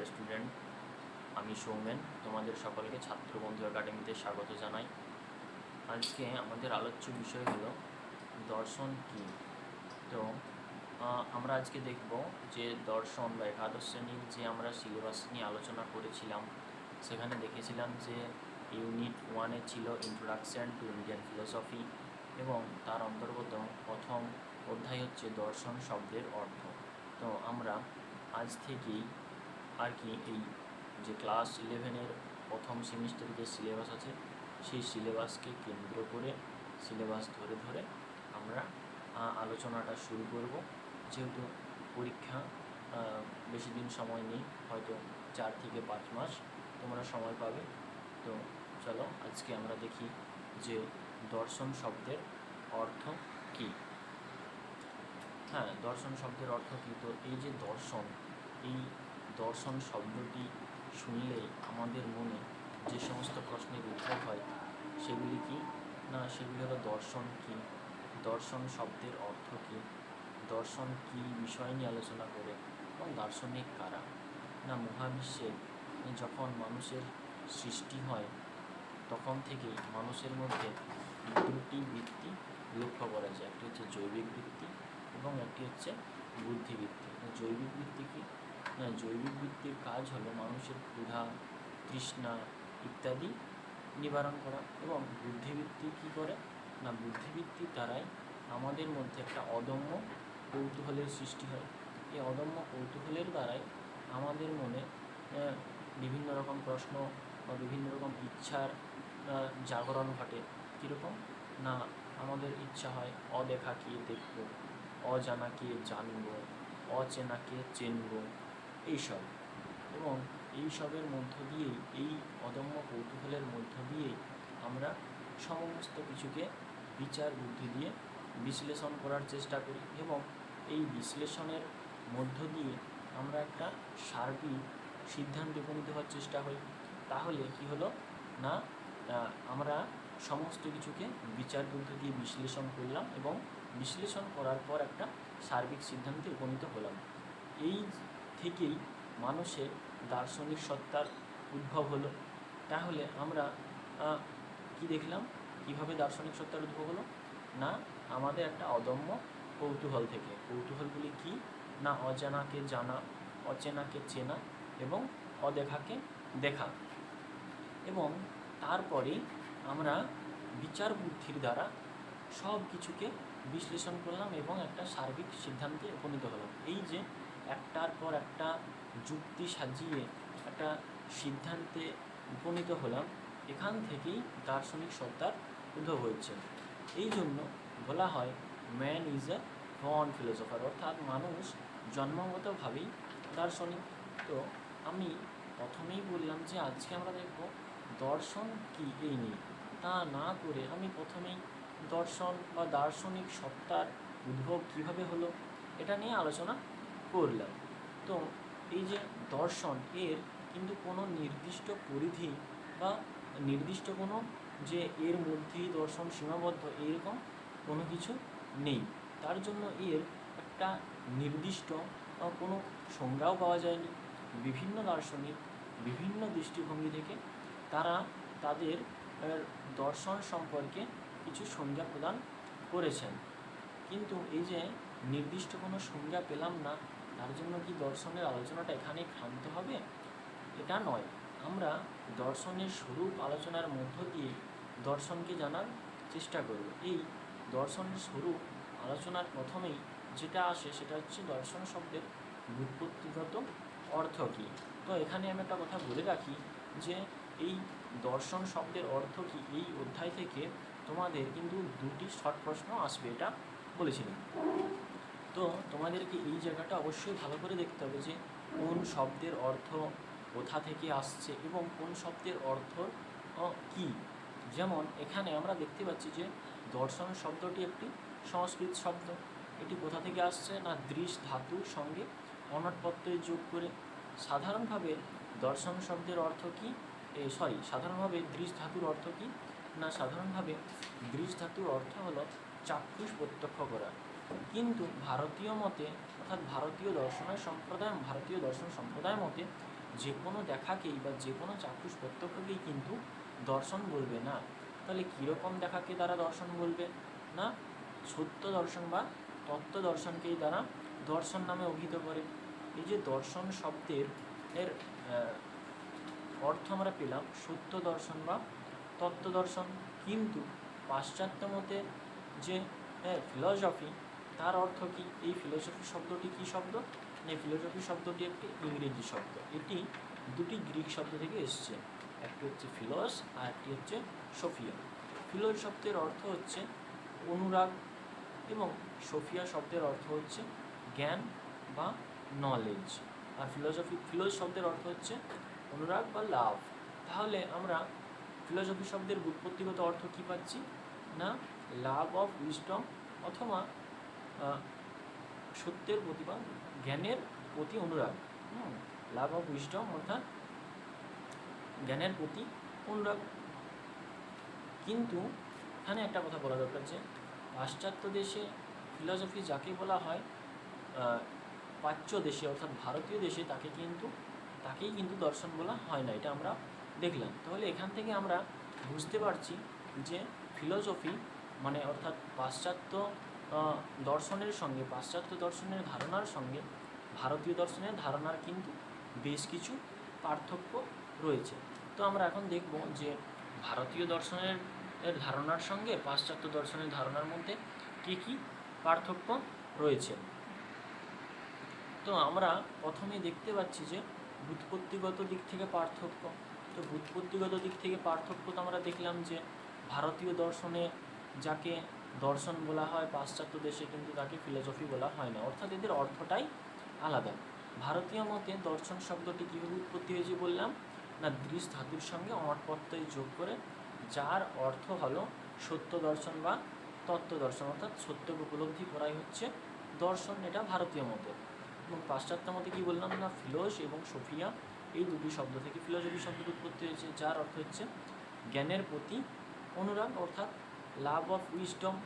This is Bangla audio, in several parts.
ডিয়ার স্টুডেন্ট আমি সৌমেন, তোমাদের সকলকে ছাত্র বন্ধু একাডেমিতে স্বাগত জানাই। আজকে আমাদের আলোচ্য বিষয় হলো দর্শন কী? তো আমরা আজকে দেখব যে দর্শন বা একাদশ শ্রেণির যে আমরা সিলেবাস নিয়ে আলোচনা করেছিলাম, সেখানে দেখেছিলাম যে ইউনিট ওয়ানে ছিল ইন্ট্রোডাকশন টু ইন্ডিয়ান ফিলোসফি এবং তার অন্তর্গত প্রথম অধ্যায় হচ্ছে দর্শন শব্দের অর্থ। তো, আমরা আজ থেকেই আর কি এই যে ক্লাস ইলেভেনের প্রথম সেমিস্টারে যে সিলেবাস আছে, সেই সিলেবাসকে কেন্দ্র করে সিলেবাস ধরে ধরে আমরা আলোচনাটা শুরু করব। যেহেতু পরীক্ষা বেশি দিন সময় নেই, হয়তো চার থেকে পাঁচ মাস তোমরা সময় পাবে। তো চলো আজকে আমরা দেখি যে দর্শন শব্দের অর্থ কী। হ্যাঁ দর্শন শব্দের অর্থ কী? তো এই যে দর্শন, এই দর্শন শব্দটি শুনলেই আমাদের মনে যে সমস্ত প্রশ্নের উদ্ভব হয়, সেগুলি কি? না, সেগুলি হলো দর্শন কী? দর্শন শব্দের অর্থ কী? দর্শন কী বিষয় নিয়ে আলোচনা করে এবং দার্শনিক কারা? না, মহাবিশ্বে যখন মানুষের সৃষ্টি হয়, তখন থেকেই মানুষের মধ্যে দুটি বৃত্তি লক্ষ্য করা যায়। একটি হচ্ছে জৈবিক বৃত্তি এবং একটি হচ্ছে বুদ্ধিবৃত্তি। জৈবিক বৃত্তি কি? না জৈবিক বৃত্তির কাজ হলো মানুষের ক্ষুধা, তৃষ্ণা ইত্যাদি নিবারণ করা এবং বুদ্ধিবৃত্তি কী করে? না বুদ্ধিবৃত্তির দ্বারাই আমাদের মধ্যে একটা অদম্য কৌতূহলের সৃষ্টি হয়। এই অদম্য কৌতূহলের দ্বারাই আমাদের মনে বিভিন্ন রকম প্রশ্ন বা বিভিন্ন রকম ইচ্ছার জাগরণ ঘটে। কীরকম? না, আমাদের ইচ্ছা হয় অদেখাকে দেখব অজানাকে জানব অচেনাকে চেনব। এইসব। এবং এইসবের মধ্য দিয়েই, এই অদম্য কৌতূহলের মধ্য দিয়েই আমরা সমস্ত কিছুকে বিচার বুদ্ধি দিয়ে বিশ্লেষণ করার চেষ্টা করি এবং এই বিশ্লেষণের মধ্য দিয়ে আমরা একটা সার্বিক সিদ্ধান্তে উপনীত হওয়ার চেষ্টা করি। তাহলে কি হলো? না আমরা সমস্ত কিছুকে বিচার বুদ্ধি দিয়ে বিশ্লেষণ করলাম এবং বিশ্লেষণ করার পর একটা সার্বিক সিদ্ধান্তে উপনীত হলাম। এই থেকেই মানুষের দার্শনিক সত্তার উদ্ভব হলো। তাহলে আমরা কি দেখলাম? কীভাবে দার্শনিক সত্তার উদ্ভব হলো? না, আমাদের একটা অদম্য কৌতূহল থেকে। কৌতূহলগুলি কি? না, অজানাকে জানা, অচেনাকে চেনা এবং অদেখাকে দেখা। এবং তারপরে আমরা বিচার বুদ্ধির দ্বারা সব কিছুকে বিশ্লেষণ করলাম এবং একটা সার্বিক সিদ্ধান্তে উপনীত হলাম। এই যে একটার পর একটা যুক্তি সাজিয়ে একটা সিদ্ধান্তে উপনীত হলাম। এখান থেকেই দার্শনিক সত্তার উদ্ভব হয়েছে। এই জন্য বলা হয় man is a born philosopher অর্থাৎ মানুষ জন্মগতভাবেই দার্শনিক। তো আমি প্রথমেই বললাম যে, আজকে আমরা দেখব দর্শন কি এই নিয়ে। তা না করে আমি প্রথমেই দর্শন বা দার্শনিক সত্তার উদ্ভব কীভাবে হলো, এটা নিয়ে আলোচনা করলাম। তো এই যে দর্শন, এর কিন্তু কোনো নির্দিষ্ট পরিধি বা নির্দিষ্ট কোনো যে এর মধ্যেই দর্শন সীমাবদ্ধ এরকম কোনো কিছু নেই। তার জন্য এর একটা নির্দিষ্ট কোনো সংজ্ঞাও পাওয়া যায়নি। বিভিন্ন দার্শনিক বিভিন্ন দৃষ্টিভঙ্গি থেকে তারা তাদের দর্শন সম্পর্কে কিছু সংজ্ঞা প্রদান করেছেন। কিন্তু এই যে নির্দিষ্ট কোনো সংজ্ঞা পেলাম না তার জন্য কি দর্শনের আলোচনাটা এখানেই ক্ষান্ত হবে? এটা নয়। আমরা দর্শনের স্বরূপ আলোচনার মধ্য দিয়ে দর্শনকে জানার চেষ্টা করব। এই দর্শনের স্বরূপ আলোচনার প্রথমেই যেটা আসে সেটা হচ্ছে দর্শন শব্দের ব্যুৎপত্তিগত অর্থ কী? তো এখানে আমি একটা কথা বলে রাখি যে এই দর্শন শব্দের অর্থ কী? এই অধ্যায় থেকে তোমাদের কিন্তু দুটি শর্ট প্রশ্ন আসবে এটা বলেছিলাম। তো তোমাদেরকে এই জায়গাটা অবশ্যই ভালো করে দেখতে হবে যে কোন শব্দের অর্থ কোথা থেকে আসছে এবং কোন শব্দের অর্থ কী। যেমন এখানে আমরা দেখতে পাচ্ছি যে দর্শন শব্দটি একটি সংস্কৃত শব্দ। এটি কোথা থেকে আসছে না দৃশ ধাতুর সঙ্গে অনট প্রত্যয় যোগ করে। সাধারণভাবে দর্শন শব্দের অর্থ কী? সরি সাধারণভাবে দৃশ ধাতুর অর্থ কী? না, সাধারণভাবে দৃশ ধাতুর অর্থ হলো চাক্ষুষ প্রত্যক্ষ করা। কিন্তু ভারতীয় মতে, অর্থাৎ ভারতীয় দর্শনের সম্প্রদায় ভারতীয় দর্শন সম্প্রদায় মতে, যে কোনো দেখাকেই বা যে কোনো চাক্ষুষ প্রত্যক্ষকেই কিন্তু দর্শন বলবে না। তাহলে কীরকম দেখাকে তারা দর্শন বলবে? না, সত্য দর্শন বা তত্ত্ব দর্শনকেই তারা দর্শন নামে অভিহিত করে। এই যে দর্শন শব্দের এর অর্থ আমরা পেলাম সত্য দর্শন বা তত্ত্ব দর্শন। কিন্তু পাশ্চাত্য মতে যে ফিলসফি তার অর্থ কি? এই ফিলোসফি শব্দটি কি শব্দ? এই ফিলোসফি শব্দটি একটি ইংরেজি শব্দ। এটি দুটি গ্রিক শব্দ থেকে এসেছে। একটি হচ্ছে ফিলস আর একটি হচ্ছে সোফিয়া। ফিলস শব্দের অর্থ হচ্ছে অনুরাগ এবং সোফিয়া শব্দের অর্থ হচ্ছে জ্ঞান বা নলেজ আর ফিলোসফি ফিলোস শব্দের অর্থ হচ্ছে অনুরাগ বা লাভ। তাহলে আমরা ফিলোসফি শব্দের উৎপত্তিগত অর্থ কী পাচ্ছি? না, লাভ অফ উইস্টম অথবা সত্যের প্রতি বা জ্ঞানের প্রতি অনুরাগ লাভ অফ উইস্টম অর্থাৎ জ্ঞানের প্রতি অনুরাগ। কিন্তু এখানে একটা কথা বলা দরকার যে, পাশ্চাত্য দেশে ফিলসফি যাকে বলা হয় প্রাচ্য দেশে অর্থাৎ ভারতীয় দেশে তাকে কিন্তু, তাকেই কিন্তু দর্শন বলা হয় না, এটা আমরা দেখলাম। তাহলে এখান থেকে আমরা বুঝতে পারছি যে ফিলোসফি মানে অর্থাৎ পাশ্চাত্য দর্শনের সঙ্গে, পাশ্চাত্য দর্শনের ধারণার সঙ্গে, ভারতীয় দর্শনের ধারণার কিন্তু বেশ কিছু পার্থক্য রয়েছে। তো আমরা এখন দেখব যে ভারতীয় দর্শনের ধারণার সঙ্গে, পাশ্চাত্য দর্শনের ধারণার মধ্যে কী কী পার্থক্য রয়েছে। তো আমরা প্রথমে দেখতে পাচ্ছি যে ব্যুৎপত্তিগত দিক থেকে পার্থক্য। তো ব্যুৎপত্তিগত দিক থেকে পার্থক্য তো আমরা দেখলাম যে ভারতীয় দর্শনে যাকে দর্শন বলা হয়, পাশ্চাত্য দেশে কিন্তু তাকে ফিলোসফি বলা হয় না। অর্থাৎ এদের অর্থটাই আলাদা। ভারতীয় মতে দর্শন শব্দটি কীভাবে উৎপত্তি হয়েছে বললাম? না দৃশ ধাতুর সঙ্গে অমর যোগ করে, যার অর্থ হলো সত্য দর্শন বা তত্ত্ব দর্শন। অর্থাৎ সত্যকে উপলব্ধি করাই হচ্ছে দর্শন, এটা ভারতীয় মতে। এবং পাশ্চাত্য মতে কী বললাম? না, ফিলোস এবং সোফিয়া, এই দুটি শব্দ থেকে ফিলোসফি শব্দের উৎপত্তি হয়েছে, যার অর্থ হচ্ছে জ্ঞানের প্রতি অনুরাগ। অর্থাৎ লাভ অফ উইজডম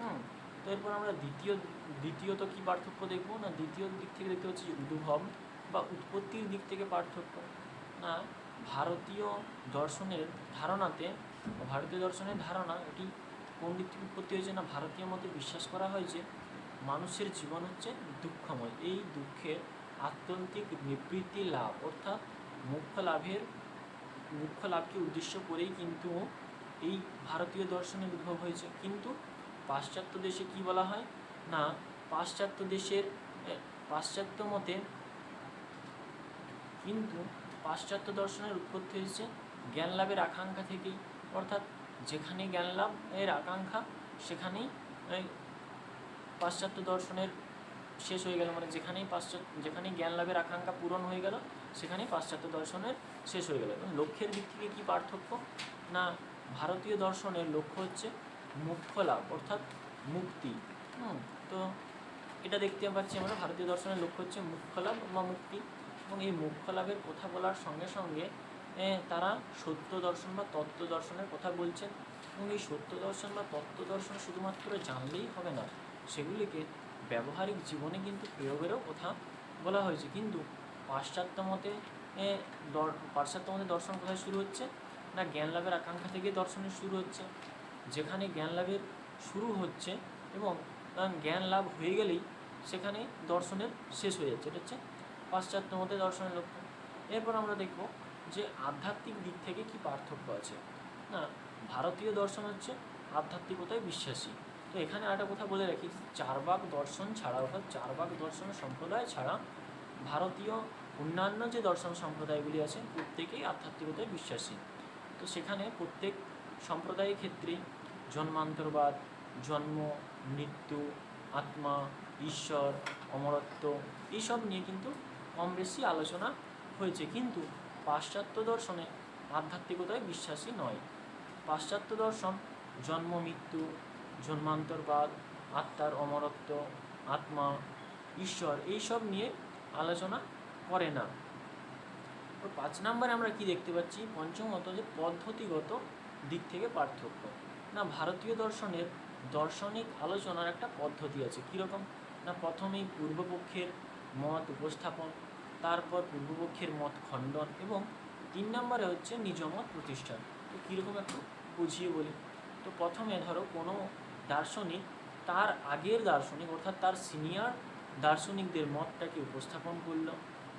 হুম? তো এরপর আমরা দ্বিতীয়, দ্বিতীয়ত কি পার্থক্য দেখব? না, দ্বিতীয় দিক থেকে দেখতে হচ্ছে যে উদ্ভব বা উৎপত্তির দিক থেকে পার্থক্য। না, ভারতীয় দর্শনের ধারণাতে, ভারতীয় দর্শনের ধারণা, এটি কোন দিক থেকে উৎপত্তি হয়েছে? না, ভারতীয় মতে বিশ্বাস করা হয় যে মানুষের জীবন হচ্ছে দুঃখময়। এই দুঃখের আত্যন্তিক নিবৃত্তি লাভ, অর্থাৎ মুখ্য লাভের, মুখ্য লাভকে উদ্দেশ্য করেই কিন্তু এই ভারতীয় দর্শনের উদ্ভব হয়েছে। কিন্তু পাশ্চাত্য দেশে কি বলা হয়? না, পাশ্চাত্য দেশের পাশ্চাত্য মতে কিন্তু পাশ্চাত্য দর্শনের উৎপত্তি হয়েছে জ্ঞান লাভের আকাঙ্ক্ষা থেকেই। অর্থাৎ যেখানে জ্ঞান লাভ এর আকাঙ্ক্ষা, সেখানেই পাশ্চাত্য দর্শনের শেষ হয়ে গেল। মানে যেখানেই পাশ্চাত্য যেখানেই জ্ঞান লাভের আকাঙ্ক্ষা পূরণ হয়ে গেল, সেখানেই পাশ্চাত্য দর্শনের শেষ হয়ে গেল। এবং লক্ষ্যের দিক থেকে কী পার্থক্য? না ভারতীয় দর্শনের লক্ষ্য হচ্ছে মুখ্য লাভ, অর্থাৎ মুক্তি। হুম, তো এটা দেখতে পাচ্ছি আমরা, ভারতীয় দর্শনের লক্ষ্য হচ্ছে মুখ্য লাভ বা মুক্তি। এবং এই মুখ্য লাভের কথা বলার সঙ্গে সঙ্গে তারা সত্য দর্শন বা তত্ত্ব দর্শনের কথা বলছেন। এবং এই সত্য দর্শন বা তত্ত্ব দর্শন শুধুমাত্র জানলেই হবে না, সেগুলিকে ব্যবহারিক জীবনে কিন্তু প্রয়োগেরও কথা বলা হয়েছে। কিন্তু পাশ্চাত্য মতে পাশ্চাত্য মতে দর্শন কোথায় শুরু হচ্ছে? না জ্ঞান লাভের আকাঙ্ক্ষা থেকে দর্শনের শুরু হচ্ছে। যেখানে জ্ঞান লাভের শুরু হচ্ছে এবং জ্ঞান লাভ হয়ে গেলেই সেখানে দর্শনের শেষ হয়ে যাচ্ছে। এটা হচ্ছে পাশ্চাত্য মতে দর্শনের লক্ষ্য। এরপর আমরা দেখব যে আধ্যাত্মিক দিক থেকে কি পার্থক্য আছে। না, ভারতীয় দর্শন হচ্ছে আধ্যাত্মিকতায় বিশ্বাসী। তো এখানে একটা কথা বলে রাখি, চারবাক দর্শন ছাড়া অর্থাৎ চারবাক দর্শন সম্প্রদায় ছাড়া ভারতীয় অন্যান্য যে দর্শন সম্প্রদায়গুলি আছে, প্রত্যেকেই আধ্যাত্মিকতায় বিশ্বাসী। তো সেখানে প্রত্যেক সম্প্রদায়ের ক্ষেত্রেই জন্মান্তরবাদ, জন্ম, মৃত্যু, আত্মা, ঈশ্বর, অমরত্ব, এইসব নিয়ে কিন্তু কম বেশি আলোচনা হয়েছে। কিন্তু পাশ্চাত্য দর্শনে আধ্যাত্মিকতায় বিশ্বাসী নয়। পাশ্চাত্য দর্শন জন্ম, মৃত্যু, জন্মান্তরবাদ, আত্মার অমরত্ব, আত্মা, ঈশ্বর এইসব নিয়ে আলোচনা করে না। তো পাঁচ নম্বরে আমরা কি দেখতে পাচ্ছি? পঞ্চমত যে পদ্ধতিগত দিক থেকে পার্থক্য। না, ভারতীয় দর্শনের দার্শনিক আলোচনার একটা পদ্ধতি আছে। কীরকম? না, প্রথমেই পূর্বপক্ষের মত উপস্থাপন, তারপর পূর্বপক্ষের মত খণ্ডন এবং তিন নম্বরে হচ্ছে নিজ মত প্রতিষ্ঠা তো কীরকম একটু বুঝিয়ে বলি। তো প্রথমে ধরো, কোনো দার্শনিক তার আগের দার্শনিক অর্থাৎ তার সিনিয়র দার্শনিকদের মতটাকে উপস্থাপন করল।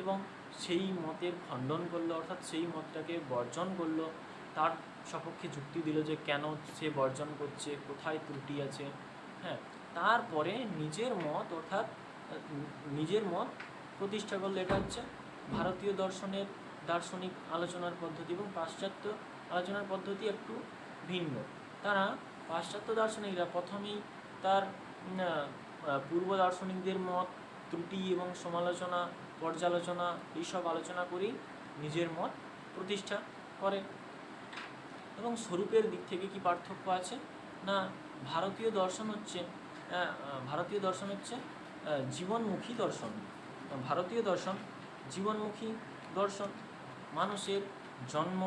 এবং সেই মতের খণ্ডন করল, অর্থাৎ সেই মতটাকে বর্জন করল। তার সপক্ষে যুক্তি দিল যে, কেন সে বর্জন করছে, কোথায় ত্রুটি আছে? হ্যাঁ তারপরে নিজের মত, অর্থাৎ নিজের মত প্রতিষ্ঠা করলে। এটা হচ্ছে ভারতীয় দর্শনের দার্শনিক আলোচনার পদ্ধতি এবং পাশ্চাত্য আলোচনার পদ্ধতি একটু ভিন্ন। তারা পাশ্চাত্য দার্শনিকরা প্রথমেই তার পূর্ব দার্শনিকদের মত, ত্রুটি এবং সমালোচনা পর্যালোচনা, এইসব আলোচনা করেই নিজের মত প্রতিষ্ঠা করে এবং স্বরূপের দিক থেকে কি পার্থক্য আছে? না, ভারতীয় দর্শন হচ্ছে ভারতীয় দর্শন হচ্ছে জীবনমুখী দর্শন। ভারতীয় দর্শন, জীবনমুখী দর্শন, মানুষের জন্ম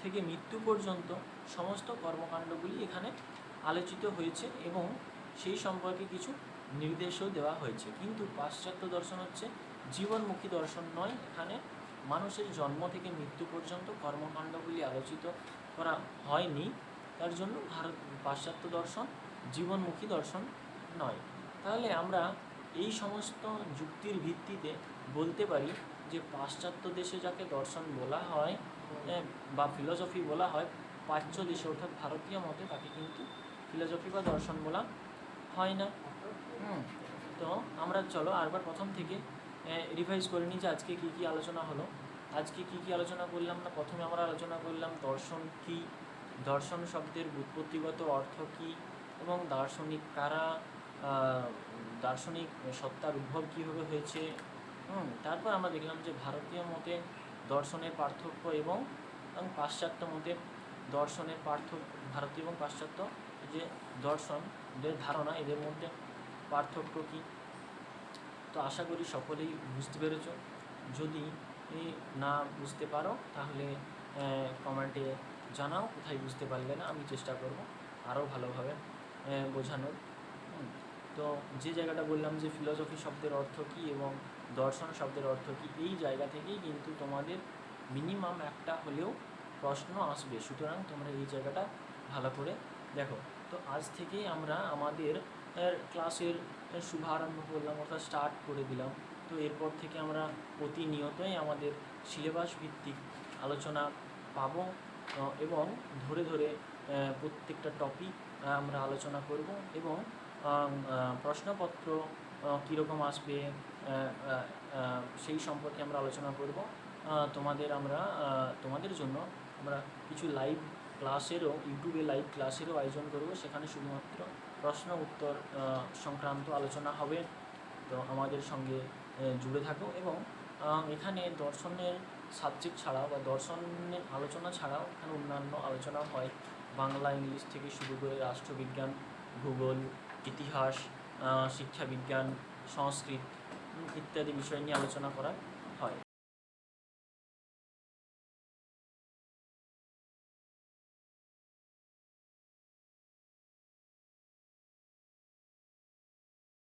থেকে মৃত্যু পর্যন্ত সমস্ত কর্মকাণ্ডগুলি এখানে আলোচিত হয়েছে এবং সেই সম্পর্কে কিছু নির্দেশও দেওয়া হয়েছে। কিন্তু পাশ্চাত্য দর্শন হচ্ছে জীবনমুখী দর্শন নয়, এখানে মানুষের জন্ম থেকে মৃত্যু পর্যন্ত কর্মকাণ্ডগুলি আলোচিত করা হয়নি। তার জন্য ভারত পাশ্চাত্য দর্শন জীবনমুখী দর্শন নয়। তাহলে আমরা এই সমস্ত যুক্তির ভিত্তিতে বলতে পারি যে পাশ্চাত্য দেশে যাকে দর্শন বলা হয় বা ফিলসফি বলা হয় প্রাচ্য দেশে অর্থাৎ ভারতীয় মতে তাকে কিন্তু ফিলসফি বা দর্শন বলা হয় না। তো আমরা চলো আরবার প্রথম থেকে রিভাইজ করে নিই যে আজকে কী কী আলোচনা হলো। আজকে কী কী আলোচনা করলাম না, প্রথমে আমরা আলোচনা করলাম দর্শন কী, দর্শন শব্দের ব্যুৎপত্তিগত অর্থ কী এবং দার্শনিক কারা দার্শনিক সত্তার উদ্ভব কীভাবে হয়েছে। হুম, তারপর আমরা দেখলাম যে ভারতীয় মতে দর্শনের পার্থক্য এবং পাশ্চাত্য মতে দর্শনের পার্থক্য, ভারতীয় এবং পাশ্চাত্য যে দর্শন এদের ধারণা এদের মধ্যে পার্থক্য কী। তো আশা করি সকলেই বুঝতে পেরেছ। যদি না বুঝতে পারো, তাহলে কমেন্টে জানাও, কোথায় বুঝতে পারলে না, আমি চেষ্টা করব আরও ভালোভাবে বোঝানোর। তো যে জায়গাটা বললাম যে ফিলসফি শব্দের অর্থ কী এবং দর্শন শব্দের অর্থ কী, এই জায়গা থেকেই কিন্তু তোমাদের মিনিমাম একটা হলেও প্রশ্ন আসবে। সুতরাং তোমরা এই জায়গাটা ভালো করে দেখো। তো আজ থেকেই আমরা আমাদের ক্লাসের শুভারম্ভ করলাম, অর্থাৎ স্টার্ট করে দিলাম। তো এরপর থেকে আমরা প্রতিনিয়তই আমাদের সিলেবাস ভিত্তিক আলোচনা পাব এবং ধরে ধরে প্রত্যেকটা টপিক আমরা আলোচনা করব এবং প্রশ্নপত্র কীরকম আসবে সেই সম্পর্কে আমরা আলোচনা করব। তোমাদের আমরা তোমাদের জন্য আমরা কিছু লাইভ ক্লাসেরও ইউটিউবে লাইভ ক্লাসেরও আয়োজন করব, সেখানে শুধুমাত্র প্রশ্ন, উত্তর সংক্রান্ত আলোচনা হবে। তো আমাদের সঙ্গে জুড়ে থাকো এবং এখানে দর্শনের সাবজেক্ট ছাড়াও বা দর্শনের আলোচনা ছাড়াও এখানে অন্যান্য আলোচনা হয়। বাংলা, ইংলিশ থেকে শুরু করে রাষ্ট্রবিজ্ঞান, ভূগোল, ইতিহাস শিক্ষাবিজ্ঞান, সংস্কৃত ইত্যাদি বিষয় নিয়ে আলোচনা করা